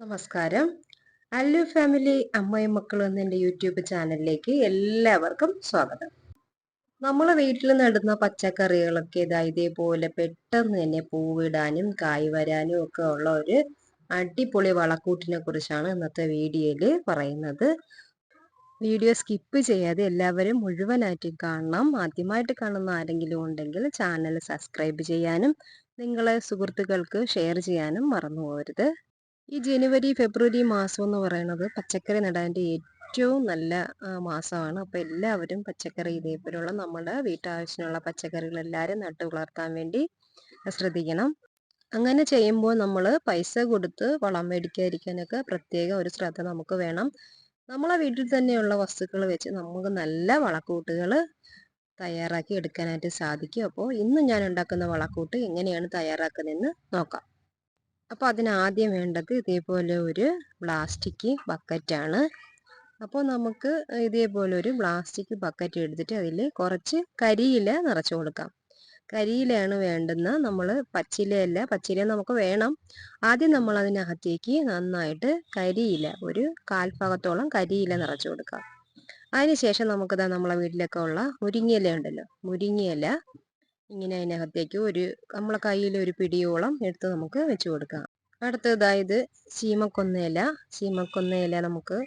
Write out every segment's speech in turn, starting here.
നമസ്കാരം. അല്ലു ഫാമിലി അമ്മയും മക്കളും എന്ന എന്റെ യൂട്യൂബ് ചാനലിലേക്ക് എല്ലാവർക്കും സ്വാഗതം. നമ്മളെ വീട്ടിൽ നടുന്ന പച്ചക്കറികളൊക്കെ ഇതാ ഇതേപോലെ പെട്ടെന്ന് തന്നെ പൂവിടാനും കായ് വരാനും ഒക്കെ ഉള്ള ഒരു അടിപൊളി വളക്കൂട്ടിനെ കുറിച്ചാണ് ഇന്നത്തെ വീഡിയോയിൽ പറയുന്നത്. വീഡിയോ സ്കിപ്പ് ചെയ്യാതെ എല്ലാവരും മുഴുവനായിട്ട് കാണണം. ആദ്യമായിട്ട് കാണുന്ന ആരെങ്കിലും ഉണ്ടെങ്കിൽ ചാനൽ സബ്സ്ക്രൈബ് ചെയ്യാനും നിങ്ങളെ സുഹൃത്തുക്കൾക്ക് ഷെയർ ചെയ്യാനും മറന്നു പോകരുത്. ഈ ജനുവരി ഫെബ്രുവരി മാസം എന്ന് പറയുന്നത് പച്ചക്കറി നടാന്റെ ഏറ്റവും നല്ല മാസമാണ്. അപ്പോൾ എല്ലാവരും പച്ചക്കറി ഇതേപോലുള്ള നമ്മുടെ വീട്ടാവശ്യത്തിനുള്ള പച്ചക്കറികൾ എല്ലാവരും നട്ട് വളർത്താൻ വേണ്ടി ശ്രദ്ധിക്കണം. അങ്ങനെ ചെയ്യുമ്പോൾ നമ്മൾ പൈസ കൊടുത്ത് വളം മേടിക്കാതിരിക്കാനൊക്കെ പ്രത്യേക ഒരു ശ്രദ്ധ നമുക്ക് വേണം. നമ്മളെ വീട്ടിൽ തന്നെയുള്ള വസ്തുക്കൾ വെച്ച് നമുക്ക് നല്ല വളക്കൂട്ടുകൾ തയ്യാറാക്കി എടുക്കാനായിട്ട് സാധിക്കും. അപ്പോൾ ഇന്ന് ഞാൻ ഉണ്ടാക്കുന്ന വളക്കൂട്ട് എങ്ങനെയാണ് തയ്യാറാക്കുന്നതെന്ന് നോക്കാം. അപ്പോൾ അതിനാദ്യം വേണ്ടത് ഇതേപോലെ ഒരു പ്ലാസ്റ്റിക് ബക്കറ്റാണ് അപ്പോൾ നമുക്ക് ഇതേപോലെ ഒരു പ്ലാസ്റ്റിക് ബക്കറ്റ് എടുത്തിട്ട് അതിൽ കുറച്ച് കരിയില നിറച്ചു കൊടുക്കാം. കരിയിലയാണ് വേണ്ടുന്ന നമ്മൾ പച്ചിലയല്ല പച്ചില നമുക്ക് വേണം. ആദ്യം നമ്മൾ അതിനകത്തേക്ക് നന്നായിട്ട് കരിയില ഒരു കാൽഭാഗത്തോളം കരിയില നിറച്ചു കൊടുക്കാം. അതിനുശേഷം നമുക്കിതാ നമ്മളെ വീട്ടിലൊക്കെ ഉള്ള മുരിങ്ങയില ഉണ്ടല്ലോ മുരിങ്ങയില ഇങ്ങനെ അതിനകത്തേക്ക് ഒരു നമ്മളെ കയ്യിൽ ഒരു പിടിയോളം എടുത്ത് നമുക്ക് വെച്ച് കൊടുക്കാം. അടുത്തതായത് ചീമക്കൊന്നയില ചീമക്കൊന്നയില നമുക്ക്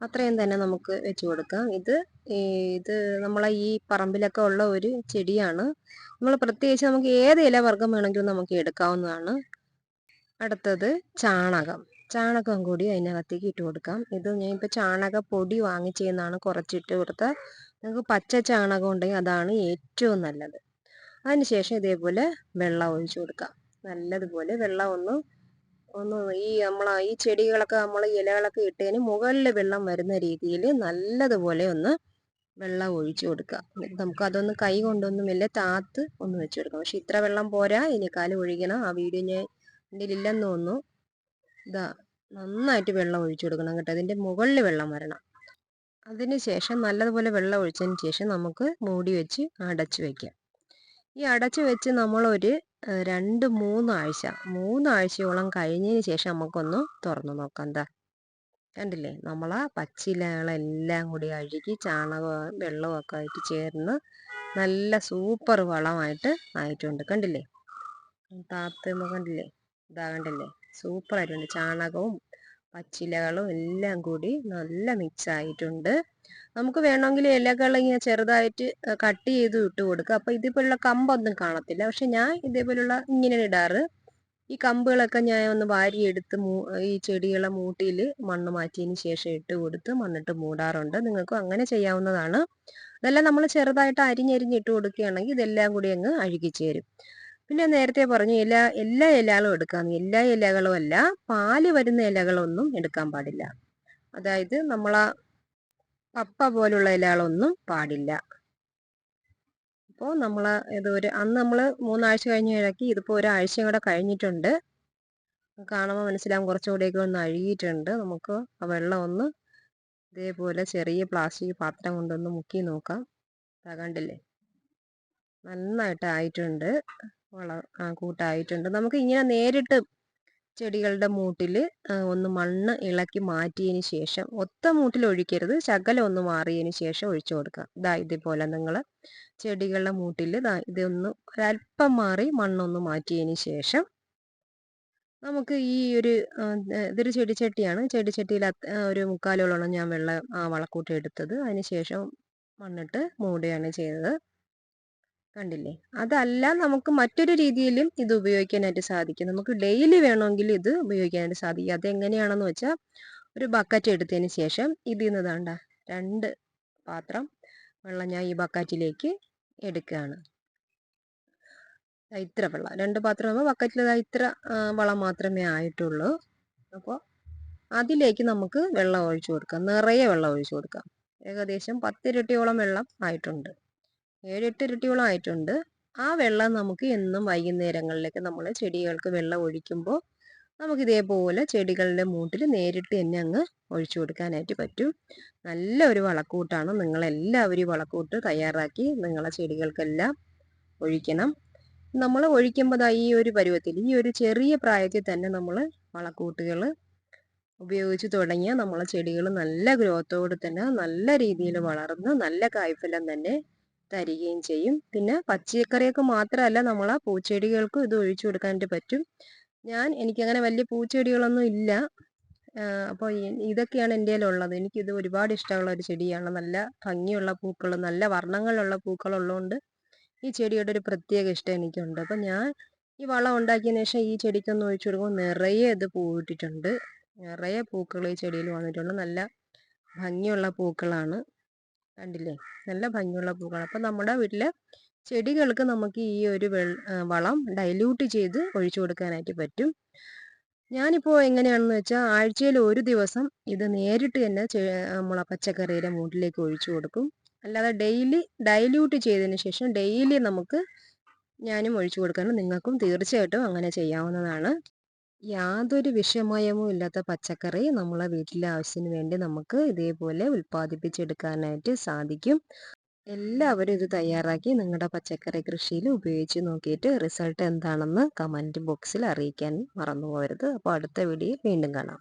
അത്രയും തന്നെ നമുക്ക് വെച്ച് കൊടുക്കാം. ഇത് ഇത് നമ്മളെ ഈ പറമ്പിലൊക്കെ ഉള്ള ഒരു ചെടിയാണ്. നമ്മൾ പ്രത്യേകിച്ച് നമുക്ക് ഏത് ഇല വർഗം വേണമെങ്കിലും നമുക്ക് എടുക്കാവുന്നതാണ്. അടുത്തത് ചാണകം. ചാണകം കൂടി അതിനകത്തേക്ക് ഇട്ട് കൊടുക്കാം. ഇത് ഞാൻ ഇപ്പോൾ ചാണക പൊടി വാങ്ങിച്ചെന്നാണ് കുറച്ചിട്ട് കൊടുത്ത നിങ്ങൾക്ക് പച്ച ചാണകം ഉണ്ടെങ്കിൽ അതാണ് ഏറ്റവും നല്ലത്. അതിനുശേഷം ഇതേപോലെ വെള്ളം ഒഴിച്ചു കൊടുക്കാം നല്ലതുപോലെ വെള്ളം ഒന്ന് ഒന്ന് ഈ നമ്മൾ ഈ ചെടികളൊക്കെ നമ്മൾ ഇലകളൊക്കെ ഇട്ടതിന് മുകളിൽ വെള്ളം വരുന്ന രീതിയിൽ നല്ലതുപോലെ ഒന്ന് വെള്ളം ഒഴിച്ചു കൊടുക്കുക. നമുക്ക് അതൊന്ന് കൈ കൊണ്ടൊന്നും വലിയ താത്ത് ഒന്ന് വെച്ച് കൊടുക്കാം പക്ഷെ ഇത്ര വെള്ളം പോരാ കാൽ ഒഴിക്കണം ആ വീഡിയോ ഞാൻ എന്റെ തോന്നുന്നു. ഇതാ നന്നായിട്ട് വെള്ളം ഒഴിച്ചു കൊടുക്കണം കേട്ടോ. അതിന്റെ മുകളിൽ വെള്ളം വരണം. അതിന് ശേഷം നല്ലതുപോലെ വെള്ളം ഒഴിച്ചതിന് ശേഷം നമുക്ക് മൂടി വെച്ച് അടച്ചു വയ്ക്കാം ഈ അടച്ചു വെച്ച് നമ്മളൊരു രണ്ട് മൂന്നാഴ്ച മൂന്നാഴ്ചയോളം കഴിഞ്ഞതിന് ശേഷം നമുക്കൊന്ന് തുറന്നു നോക്കാം. എന്താ കണ്ടില്ലേ? നമ്മളാ പച്ചിലകളെല്ലാം കൂടി അഴുകി ചാണകവും വെള്ളമൊക്കെ ആയിട്ട് ചേർന്ന് നല്ല സൂപ്പർ വളമായിട്ട് ആയിട്ടുണ്ട്. കണ്ടില്ലേ? താത്തുമ്പോൾ കണ്ടില്ലേ? ഇതാ കണ്ടില്ലേ? സൂപ്പർ ആയിട്ടുണ്ട് ചാണകവും പച്ചിലകളും എല്ലാം കൂടി നല്ല മിക്സ് ആയിട്ടുണ്ട്. നമുക്ക് വേണമെങ്കിൽ ഇലകൾ ഇങ്ങനെ ചെറുതായിട്ട് കട്ട് ചെയ്ത് ഇട്ട് കൊടുക്കുക അപ്പോൾ ഇതേപോലുള്ള കമ്പൊന്നും കാണത്തില്ല. പക്ഷെ ഞാൻ ഇതേപോലുള്ള ഇങ്ങനെ ഇടാറ്. ഈ കമ്പുകളൊക്കെ ഞാൻ ഒന്ന് വാരിയെടുത്ത് ഈ ചെടികളെ മൂട്ടിയിൽ മണ്ണ് മാറ്റിയതിന് ശേഷം ഇട്ട് കൊടുത്ത് മണ്ണിട്ട് മൂടാറുണ്ട്. നിങ്ങൾക്കും അങ്ങനെ ചെയ്യാവുന്നതാണ്. അതെല്ലാം നമ്മൾ ചെറുതായിട്ട് അരിഞ്ഞരിഞ്ഞിട്ട് കൊടുക്കുകയാണെങ്കിൽ ഇതെല്ലാം കൂടി അങ്ങ് അഴുകിച്ചേരും പിന്നെ നേരത്തെ പറഞ്ഞു ഇല എല്ലാ ഇലകളും എടുക്കാം. എല്ലാ ഇലകളും അല്ല പാൽ വരുന്ന ഇലകളൊന്നും എടുക്കാൻ പാടില്ല. അതായത് നമ്മളാ പപ്പ പോലുള്ള ഇലകളൊന്നും പാടില്ല. അപ്പോൾ നമ്മൾ ഇത് ഒരു അന്ന് നമ്മൾ മൂന്നാഴ്ച കഴിഞ്ഞ് ഇഴക്കി ഇതിപ്പോൾ ഒരാഴ്ച കൂടെ കഴിഞ്ഞിട്ടുണ്ട്. കാണുമ്പോൾ മനസ്സിലാകും കുറച്ചുകൂടെയൊക്കെ ഒന്ന് അഴുകിയിട്ടുണ്ട്. നമുക്ക് ആ വെള്ളം ഒന്ന് ഇതേപോലെ ചെറിയ പ്ലാസ്റ്റിക് പാത്രം കൊണ്ടൊന്ന് മുക്കി നോക്കാം. കണ്ടില്ലേ? നന്നായിട്ട് ആയിട്ടുണ്ട്. വള കൂട്ടായിട്ടുണ്ട്. നമുക്ക് ഇങ്ങനെ നേരിട്ട് ചെടികളുടെ മൂട്ടിൽ ഒന്ന് മണ്ണ് ഇളക്കി മാറ്റിയതിന് ശേഷം ഒത്ത മൂട്ടിൽ ഒഴിക്കരുത്. ശകലം ഒന്ന് മാറിയതിന് ശേഷം ഒഴിച്ചു കൊടുക്കുക. ഇതാ ഇതേപോലെ നിങ്ങൾ ചെടികളുടെ മൂട്ടിൽ ഇതാ ഇതൊന്ന് ഒരല്പം മാറി മണ്ണൊന്ന് മാറ്റിയതിന് ശേഷം നമുക്ക് ഈ ഒരു ഇതൊരു ചെടിച്ചട്ടിയാണ്. ചെടിച്ചട്ടിയിൽ ഒരു മുക്കാലോളം ഞാൻ വെള്ളം വളക്കൂട്ട് എടുത്തത്. അതിന് ശേഷം മണ്ണിട്ട് മൂടുകയാണ് ചെയ്തത്. കണ്ടില്ലേ? അതല്ല നമുക്ക് മറ്റൊരു രീതിയിലും ഇത് ഉപയോഗിക്കാനായിട്ട് സാധിക്കും. നമുക്ക് ഡെയിലി വേണമെങ്കിൽ ഇത് ഉപയോഗിക്കാനായിട്ട് സാധിക്കും. അതെങ്ങനെയാണെന്ന് വെച്ചാൽ ഒരു ബക്കറ്റ് എടുത്തതിന് ശേഷം ഇതിൽ നിന്ന് വേണ്ട രണ്ട് പാത്രം വെള്ളം ഞാൻ ഈ ബക്കറ്റിലേക്ക് എടുക്കുകയാണ്. ഇത്ര വെള്ളം. രണ്ട് പാത്രം ആകുമ്പോൾ ബക്കറ്റിൽ ഇത്ര വളം മാത്രമേ ആയിട്ടുള്ളൂ. അപ്പോൾ അതിലേക്ക് നമുക്ക് വെള്ളം ഒഴിച്ചു കൊടുക്കാം. നിറയെ വെള്ളം ഒഴിച്ചു കൊടുക്കാം. ഏകദേശം പത്തിരട്ടിയോളം വെള്ളം ആയിട്ടുണ്ട്. ഏഴെട്ട് ഇരട്ടിയോളം ആയിട്ടുണ്ട് ആ വെള്ളം നമുക്ക് എന്നും വൈകുന്നേരങ്ങളിലേക്ക് നമ്മൾ ചെടികൾക്ക് വെള്ളം ഒഴിക്കുമ്പോൾ നമുക്ക് ഇതേപോലെ ചെടികളുടെ മൂട്ടിൽ നേരിട്ട് തന്നെ അങ്ങ് ഒഴിച്ചു കൊടുക്കാനായിട്ട് പറ്റും. നല്ല ഒരു വളക്കൂട്ടാണ്. നിങ്ങളെല്ലാവരും വളക്കൂട്ട് തയ്യാറാക്കി നിങ്ങളെ ചെടികൾക്കെല്ലാം ഒഴിക്കണം. നമ്മൾ ഒഴിക്കുമ്പോൾ ഈ ഒരു പരുവത്തിൽ ഈ ഒരു ചെറിയ പ്രായത്തിൽ തന്നെ നമ്മൾ വളക്കൂട്ടുകൾ ഉപയോഗിച്ച് തുടങ്ങിയ നമ്മളെ ചെടികൾ നല്ല ഗ്രോത്തോടെ തന്നെ നല്ല രീതിയിൽ വളർന്ന് നല്ല കായ്ഫലം തന്നെ തരികയും ചെയ്യും. പിന്നെ പച്ചക്കറിയൊക്കെ മാത്രമല്ല നമ്മൾ ആ പൂച്ചെടികൾക്കും ഇത് ഒഴിച്ചു കൊടുക്കാനായിട്ട് പറ്റും. ഞാൻ എനിക്കങ്ങനെ വലിയ പൂച്ചെടികളൊന്നും ഇല്ല. അപ്പോൾ ഇതൊക്കെയാണ് എന്റെ ഉള്ളത് എനിക്കിത് ഒരുപാട് ഇഷ്ടമുള്ള ഒരു ചെടിയാണ്. നല്ല ഭംഗിയുള്ള പൂക്കൾ നല്ല വർണങ്ങളുള്ള പൂക്കളുള്ളതുകൊണ്ട് ഈ ചെടിയുടെ ഒരു പ്രത്യേക ഇഷ്ടം എനിക്കുണ്ട്. അപ്പം ഞാൻ ഈ വളം ഉണ്ടാക്കിയതിന് ശേഷം ഈ ചെടിക്കൊന്ന് ഒഴിച്ചു കൊടുക്കുമ്പോൾ നിറയെ ഇത് പൂവിട്ടിട്ടുണ്ട്. നിറയെ പൂക്കൾ ഈ ചെടിയിൽ വന്നിട്ടുണ്ട്. നല്ല ഭംഗിയുള്ള പൂക്കളാണ്. കണ്ടില്ലേ? നല്ല ഭംഗിയുള്ള പൂക്കളാണ്. അപ്പം നമ്മുടെ വീട്ടിലെ ചെടികൾക്ക് നമുക്ക് ഈ ഒരു വളം ഡൈല്യൂട്ട് ചെയ്ത് ഒഴിച്ചു കൊടുക്കാനായിട്ട് പറ്റും. ഞാനിപ്പോൾ എങ്ങനെയാണെന്ന് വെച്ചാൽ ആഴ്ചയിൽ ഒരു ദിവസം ഇത് നേരിട്ട് തന്നെ നമ്മളെ പച്ചക്കറിയുടെ മൂട്ടിലേക്ക് ഒഴിച്ചു കൊടുക്കും. അല്ലാതെ ഡെയിലി ഡൈല്യൂട്ട് ചെയ്തതിന് ശേഷം ഡെയിലി നമുക്ക് ഞാനും ഒഴിച്ചു കൊടുക്കണം. നിങ്ങൾക്കും തീർച്ചയായിട്ടും അങ്ങനെ ചെയ്യാവുന്നതാണ്. യാതൊരു വിഷമയമോ ഇല്ലാത്ത പച്ചക്കറി നമ്മളെ വീട്ടിലെ ആവശ്യത്തിന് വേണ്ടി നമുക്ക് ഇതേപോലെ ഉൽപ്പാദിപ്പിച്ചെടുക്കാനായിട്ട് സാധിക്കും. എല്ലാവരും ഇത് തയ്യാറാക്കി നിങ്ങളുടെ പച്ചക്കറി കൃഷിയിൽ ഉപയോഗിച്ച് നോക്കിയിട്ട് റിസൾട്ട് എന്താണെന്ന് കമന്റ് ബോക്സിൽ അറിയിക്കാൻ മറന്നു പോകരുത്. അപ്പോൾ അടുത്ത വീഡിയോ വീണ്ടും കാണാം.